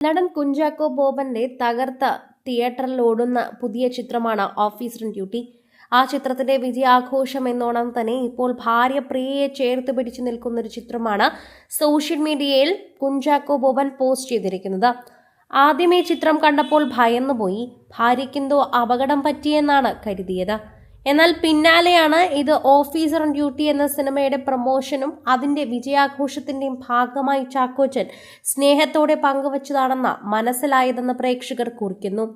നടൻ കുഞ്ചാക്കോ ബോബന്റെ തകർത്ത തിയേറ്ററിൽ ഓടുന്ന പുതിയ ചിത്രമാണ് ഓഫീസർ ഡ്യൂട്ടി. ആ ചിത്രത്തിന്റെ വിജയാഘോഷം എന്നോണം തന്നെ ഇപ്പോൾ ഭാര്യ പ്രിയയെ ചേർത്ത് പിടിച്ചു നിൽക്കുന്ന ഒരു ചിത്രമാണ് സോഷ്യൽ മീഡിയയിൽ കുഞ്ചാക്കോ ബോബൻ പോസ്റ്റ് ചെയ്തിരിക്കുന്നത്. ആദ്യമേ ചിത്രം കണ്ടപ്പോൾ ഭയന്നുപോയി. ഭാര്യയ്ക്കെന്തോ അപകടം പറ്റിയെന്നാണ് കരുതിയത്. എന്നാൽ പിന്നാലെയാണ് ഇത് ഓഫീസർ ഓൺ ഡ്യൂട്ടി എന്ന സിനിമയുടെ പ്രൊമോഷനും അതിന്റെ വിജയാഘോഷത്തിന്റെയും ഭാഗമായി ചാക്കോച്ചൻ സ്നേഹത്തോടെ പങ്കുവച്ചതാണെന്ന് മനസ്സിലായതെന്ന് പ്രേക്ഷകർ കുറിക്കുന്നു.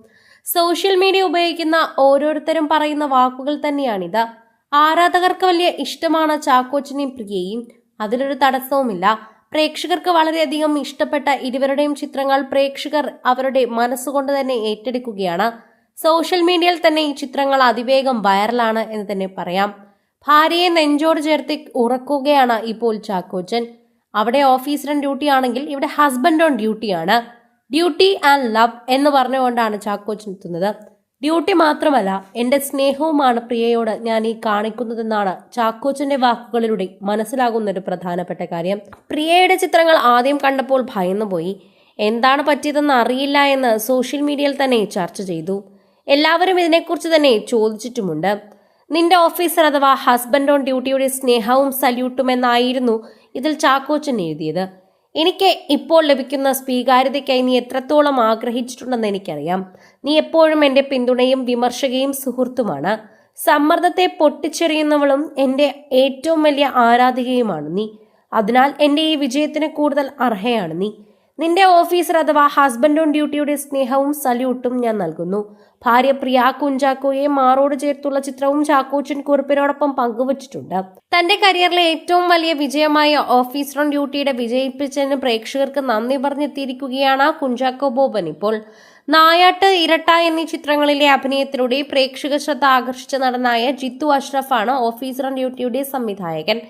സോഷ്യൽ മീഡിയ ഉപയോഗിക്കുന്ന ഓരോരുത്തരും പറയുന്ന വാക്കുകൾ തന്നെയാണിത്. ആരാധകർക്ക് വലിയ ഇഷ്ടമാണ് ചാക്കോച്ചനെയും പ്രിയയും അതിലൊരു തടസ്സവുമില്ല. പ്രേക്ഷകർക്ക് വളരെയധികം ഇഷ്ടപ്പെട്ട ഇരുവരുടെയും ചിത്രങ്ങൾ പ്രേക്ഷകർ അവരുടെ മനസ്സുകൊണ്ട് തന്നെ ഏറ്റെടുക്കുകയാണ്. സോഷ്യൽ മീഡിയയിൽ തന്നെ ഈ ചിത്രങ്ങൾ അതിവേഗം വൈറലാണ് എന്ന് തന്നെ പറയാം. ഭാര്യയെ നെഞ്ചോട് ചേർത്ത് ഉറക്കുകയാണ് ഇപ്പോൾ ചാക്കോച്ചൻ. അവിടെ ഓഫീസർ ഡ്യൂട്ടി ആണെങ്കിൽ ഇവിടെ ഹസ്ബൻഡ് ഓൺ ഡ്യൂട്ടിയാണ് ഡ്യൂട്ടി ആൻഡ് ലവ് എന്ന് പറഞ്ഞുകൊണ്ടാണ് ചാക്കോച്ചൻ എത്തുന്നത്. ഡ്യൂട്ടി മാത്രമല്ല എന്റെ സ്നേഹവുമാണ് പ്രിയയോട് ഞാൻ ഈ കാണിക്കുന്നതെന്നാണ് ചാക്കോച്ചന്റെ വാക്കുകളിലൂടെ മനസ്സിലാകുന്ന ഒരു പ്രധാനപ്പെട്ട കാര്യം. പ്രിയയുടെ ചിത്രങ്ങൾ ആദ്യം കണ്ടപ്പോൾ ഭയന്നുപോയി. എന്താണ് പറ്റിയതെന്ന് അറിയില്ല എന്ന് സോഷ്യൽ മീഡിയയിൽ തന്നെ ചർച്ച ചെയ്തു. എല്ലാവരും ഇതിനെക്കുറിച്ച് തന്നെ ചോദിച്ചിട്ടുമുണ്ട്. നിന്റെ ഓഫീസർ അഥവാ ഹസ്ബൻഡ് ഓൺ ഡ്യൂട്ടിയുടെ സ്നേഹവും സല്യൂട്ടും എന്നായിരുന്നു ഇതിൽ ചാക്കോച്ചൻ എഴുതിയത്. എനിക്ക് ഇപ്പോൾ ലഭിക്കുന്ന സ്വീകാര്യതയ്ക്കായി നീ എത്രത്തോളം ആഗ്രഹിച്ചിട്ടുണ്ടെന്ന് എനിക്കറിയാം. നീ എപ്പോഴും എന്റെ പിന്തുണയും വിമർശകയും സുഹൃത്തുമാണ്. സമ്മർദ്ദത്തെ പൊട്ടിച്ചെറിയുന്നവളും എന്റെ ഏറ്റവും വലിയ ആരാധികയുമാണ് നീ. അതിനാൽ എന്റെ ഈ വിജയത്തിന് കൂടുതൽ അർഹയാണ് നീ. നിന്റെ ഓഫീസർ അഥവാ ഹസ്ബൻഡ് ഓൺ ഡ്യൂട്ടിയുടെ സ്നേഹവും സല്യൂട്ടും ഞാൻ നൽകുന്നു. ഭാര്യ പ്രിയ കുഞ്ചാക്കോയെ മാറോട് ചേർത്തുള്ള ചിത്രവും ചാക്കോച്ചൻ കുറിപ്പിനോടൊപ്പം പങ്കുവച്ചിട്ടുണ്ട്. തന്റെ കരിയറിലെ ഏറ്റവും വലിയ വിജയമായ ഓഫീസർ ഓൺ ഡ്യൂട്ടിയുടെ വിജയിപ്പിച്ചതിന് പ്രേക്ഷകർക്ക് നന്ദി പറഞ്ഞെത്തിയിരിക്കുകയാണ് കുഞ്ചാക്കോ ബോബൻ ഇപ്പോൾ. നായാട്ട് ഇരട്ട എന്നീ ചിത്രങ്ങളിലെ അഭിനയത്തിലൂടെ പ്രേക്ഷക ശ്രദ്ധ ആകർഷിച്ച നടനായ ജിത്തു അഷ്റഫാണ് ഓഫീസർ ഓൺ ഡ്യൂട്ടിയുടെ സംവിധായകൻ.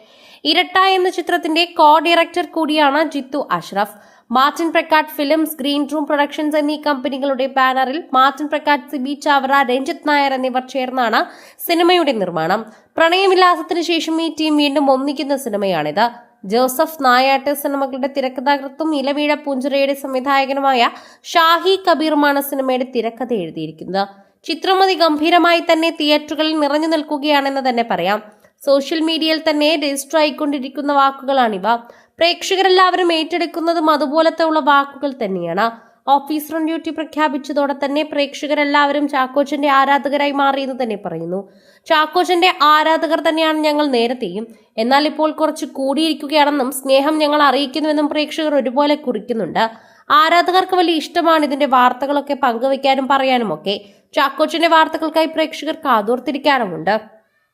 ഇരട്ട എന്ന ചിത്രത്തിന്റെ കോ ഡയറക്ടർ കൂടിയാണ് Jithu Ashraf. Martin Prakkat Films Green Room Productions എന്നീ കമ്പനികളുടെ ബാനറിൽ മാർട്ടിൻ പ്രക്കാട്ട് സിബി ചാവറ രഞ്ജിത്ത് നായർ എന്നിവർ ചേർന്നാണ് സിനിമയുടെ നിർമ്മാണം. പ്രണയവിലാസത്തിന് ശേഷം ഈ ടീം വീണ്ടും ഒന്നിക്കുന്ന സിനിമയാണിത്. ജോസഫ് നായാട്ട് സിനിമകളുടെ തിരക്കഥാകൃത്തും ഇലവീഴ പൂഞ്ചിറയുടെ സംവിധായകനുമായ ഷാഹി കബീറുമാണ് സിനിമയുടെ തിരക്കഥ എഴുതിയിരിക്കുന്നത്. ചിത്രം അതിഗംഭീരമായി തന്നെ തിയേറ്ററുകളിൽ നിറഞ്ഞു നിൽക്കുകയാണെന്ന് തന്നെ പറയാം. സോഷ്യൽ മീഡിയയിൽ തന്നെ രജിസ്റ്റർ ആയിക്കൊണ്ടിരിക്കുന്ന വാക്കുകളാണിവ. പ്രേക്ഷകരെല്ലാവരും ഏറ്റെടുക്കുന്നതും അതുപോലത്തെ ഉള്ള വാക്കുകൾ തന്നെയാണ്. ഓഫീസർ ഓൺ ഡ്യൂട്ടി പ്രഖ്യാപിച്ചതോടെ തന്നെ പ്രേക്ഷകരെല്ലാവരും ചാക്കോച്ചന്റെ ആരാധകരായി മാറിയെന്ന് തന്നെ പറയുന്നു. ചാക്കോച്ചന്റെ ആരാധകർ തന്നെയാണ് ഞങ്ങൾ നേരത്തെയും. എന്നാൽ ഇപ്പോൾ കുറച്ച് കൂടിയിരിക്കുകയാണെന്നും സ്നേഹം ഞങ്ങൾ അറിയിക്കുന്നുവെന്നും പ്രേക്ഷകർ ഒരുപോലെ കുറിക്കുന്നുണ്ട്. ആരാധകർക്ക് വലിയ ഇഷ്ടമാണ് ഇതിന്റെ വാർത്തകളൊക്കെ പങ്കുവയ്ക്കാനും പറയാനും ഒക്കെ ചാക്കോച്ചന്റെ വാർത്തകൾക്കായി പ്രേക്ഷകർ കാതോർത്തിരിക്കാറുമുണ്ട്